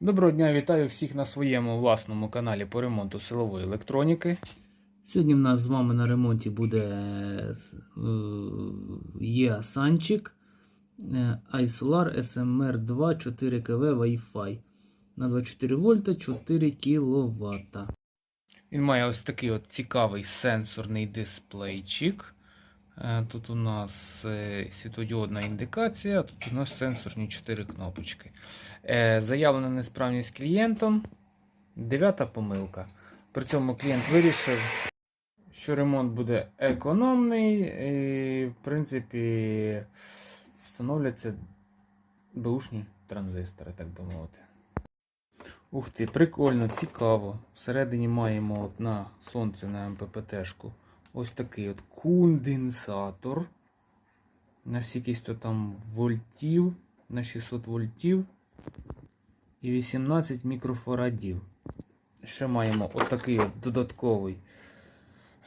Доброго дня, вітаю всіх на своєму власному каналі по ремонту силової електроніки. Сьогодні в нас з вами на ремонті буде е, є Санчик iSolar SMR 2 4 кВ Wi-Fi на 24 вольта 4 кВт. Він має ось такий от цікавий сенсорний дисплейчик. Е, Тут у нас е, світодіодна індикація, тут у нас сенсорні 4 кнопочки. Е, Заявлена несправність клієнтом. Дев'ята помилка. При цьому клієнт вирішив, що ремонт буде економний. І, в принципі, встановляться бушні транзистори, так би мовити. Ух ти, прикольно, цікаво. Всередині маємо от на сонце на МППТ-шку ось такий от конденсатор. На скількись то там вольтів, на 600 вольтів і 18 мікрофарадів. Ще маємо отакий от додатковий.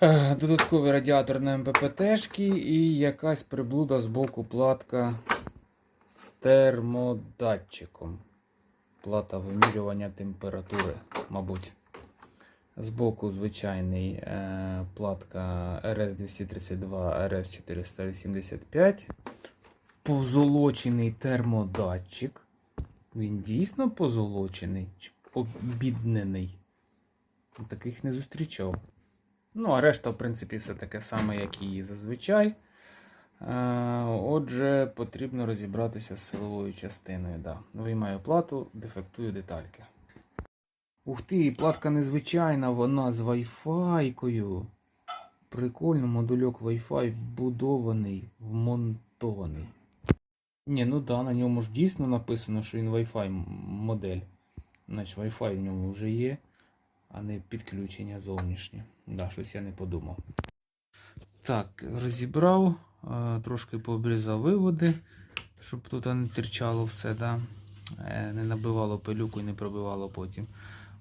е, Додатковий радіатор на МППТ-шки і якась приблуда з боку платка з термодатчиком плата вимірювання температури, мабуть. Збоку звичайний е, платка RS232, RS485. Позолочений термодатчик. Він дійсно позолочений, обіднений. Таких не зустрічав. Ну, а решта, в принципі, все таке саме, як і зазвичай. Е, Отже, потрібно розібратися з силовою частиною. Да. Виймаю плату, дефектую детальки. Ух ти, платка незвичайна, вона з Wi-Fi-кою. Прикольно, модульок Wi-Fi вбудований, вмонтований. Ні, ну да, на ньому ж дійсно написано, що він Wi-Fi модель. Значить, Wi-Fi в ньому вже є, а не підключення зовнішнє. Да, щось я не подумав. Так, розібрав, трошки пообрізав виводи, щоб тут не терчало все, да? е, не набивало пилюку і не пробивало потім.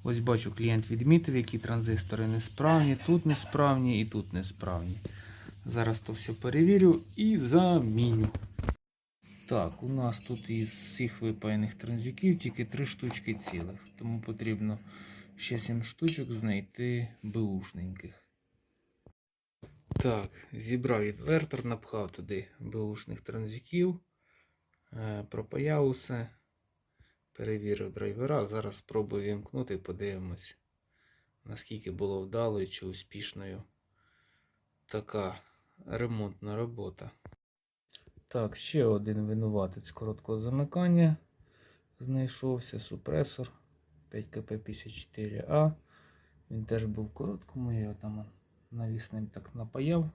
Ось бачу, клієнт відмітив, які транзистори несправні, тут несправні і тут несправні. Зараз то все перевірю і заміню. Так, у нас тут із всіх випаяних транзюків тільки 3 штучки цілих, тому потрібно ще 7 штучок знайти беушненьких. Так, зібрав інвертор, напхав туди беушних транзюків, е, пропаяв усе, перевірив драйвера. Зараз спробую вімкнути і подивимось, наскільки було вдалою чи успішною така ремонтна робота. Так, ще один винуватець короткого замикання. Знайшовся супресор 5КП54А. Він теж був короткому, я його там навісним так напаяв.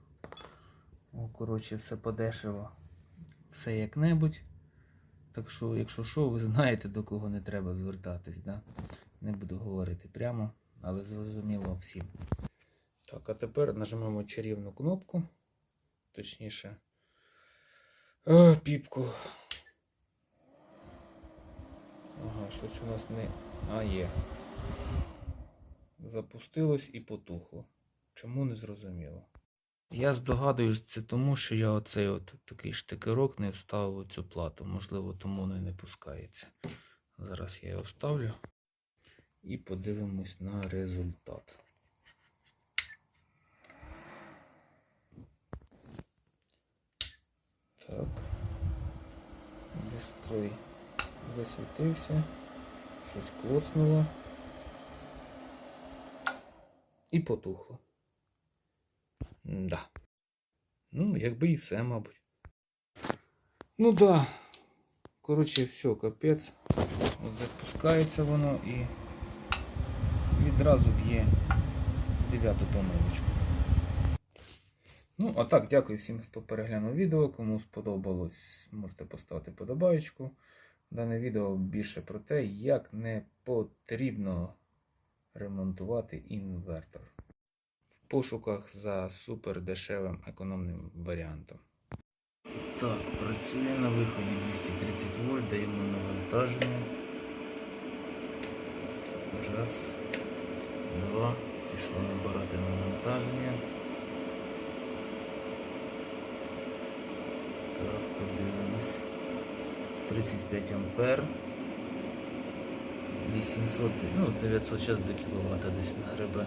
О, коротше, все подешево. Все як-небудь. Так що, якщо що, ви знаєте, до кого не треба звертатись. Да? Не буду говорити прямо, але зрозуміло всім. Так, а тепер нажмемо чарівну кнопку. Точніше. О, піпку. Ага, щось у нас не. А, є. Запустилось і потухло. Чому не зрозуміло? Я здогадуюсь, це тому, що я оцей от такий штикерок не вставив у цю плату. Можливо, тому воно і не пускається. Зараз я його вставлю і подивимось на результат. Так. Дисплей засвітився. Щось клоцнуло. І потухло. Да. Ну, якби і все, мабуть. Ну да. Коротше, все, капець. От запускається воно і відразу б'є дев'яту помилочку. Ну, а так, дякую всім, хто переглянув відео. Кому сподобалось, можете поставити подобаєчку. Дане відео більше про те, як не потрібно ремонтувати інвертор. Пошуках за супер дешевим економним варіантом. Так, працює на виході 230 вольт, даємо навантаження. Раз, два. Пішло набирати навантаження. Так, подивимось. 35 ампер. 800, ну 900 зараз до кіловата десь нагребе.